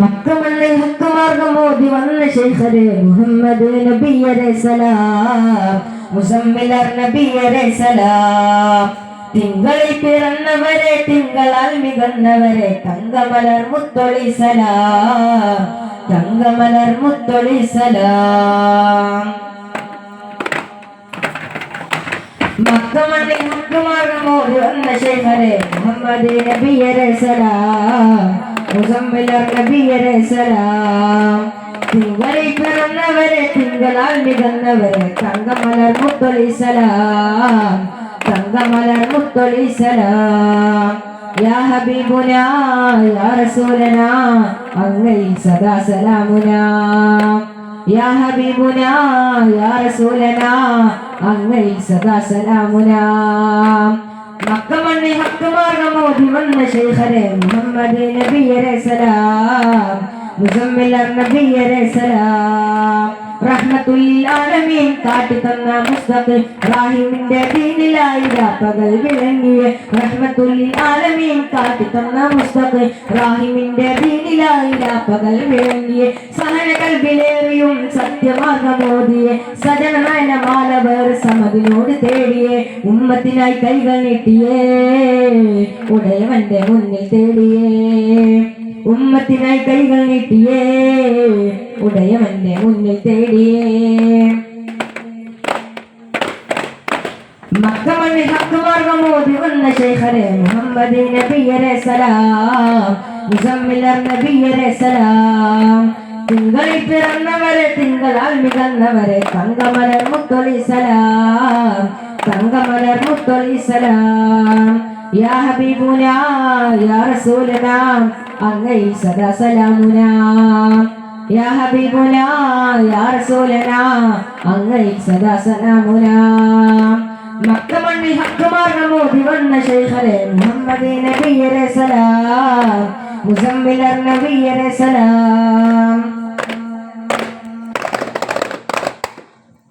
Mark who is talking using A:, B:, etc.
A: മക്കമണ്ണിൽ ഹക്കമാർഗം ഓതി വന്ന ശൈഖരെ മുഹമ്മദ് നബിയരെ സലാം. മുസമ്മിലർ നബിയരെ സലാം. തിങ്കളിൽ പിറന്നവരെ തിങ്കളാൽ മികന്നവരെ തങ്കമലർ മുത്തൊളി സലാം. തങ്കമലർ മുത്തൊളി സലാം. മക്കമണ്ണിൽ ഹക്കുമാർഗം ഓതി വന്ന ശൈഖരെ മുഹമ്മദ് നബിയരെ സലാം. മുസമ്മിലർ നബിയരെ സലാം. തിങ്കളിൽ പിറന്നവരെ തിങ്കളാൽ മികന്നവരെ തങ്കമലർ മുത്തൊളി സലാം. തങ്കമലർ മുത്തൊളി സലാം. യാ ഹബീബുന യാ റസൂലന അങ്ങൈ സദാ സലാമുന. യാ ഹബീബുന യാ റസൂലന അങ്ങൈ സദാ സലാമുന. മക്കമണ്ണി ഹക്കുമാർഗം ഓതി വന്ന ശൈഖരെ മുഹമ്മദ് നബിയരെ സലാം ആലമീൻ കാട്ടി തന്ന മുസ്തഖ് ഇബ്രാഹിമിന്റെ ദീനിലായി പകൽ വിളങ്ങിയ റഹ്മത്തുല്ലിൽ ആലമീൻ കാട്ടി തന്ന മുസ്തഖ് ഇബ്രാഹിമിന്റെ ദീനിലായി പകൽ വിളങ്ങിയ സഹന കൽബിലേറിയും സത്യമാർഗമോദിയ സജനനയന മാലവർ സമതിനോട് തേടിയേ ഉമ്മത്തിനായി കൈകൾ നീട്ടിയേ ഉടയവന്റെ മുന്നിൽ തേടിയേ. ഉമ്മത്തിനായി കൈകൾ നീട്ടിയേ ഉടയവന്റെ മുന്നിൽ തേടിയേ. മക്കമണ്ണിൽ ഹക്കുമാർഗം ഓതി വന്ന ശേഖരെ മുഹമ്മദ് നബിയരെ സലാം. മുസമ്മിലർ നബിയരെ സലാം. തിങ്കളിൽ പിറന്നവരെ തിങ്കളാൽ മികന്നവരെ തങ്കമലർ മുത്തൊളി സലാം. തങ്കമലർ മുത്തൊളി സലാം. യാ ഹബീബുന യാ റസൂലന അങ്ങൈ സദാ സലാമുന. യാ ഹബീബുന യാ റസൂലന അങ്ങൈ സദാ സലാമുന. മക്കമണ്ണിൽ ഹക്കുമാർഗം ഓതി വന്ന ശൈഖരെ മുഹമ്മദ് നബിയരെ സലാം മുസമ്മിലർ നബിയരെ സലാം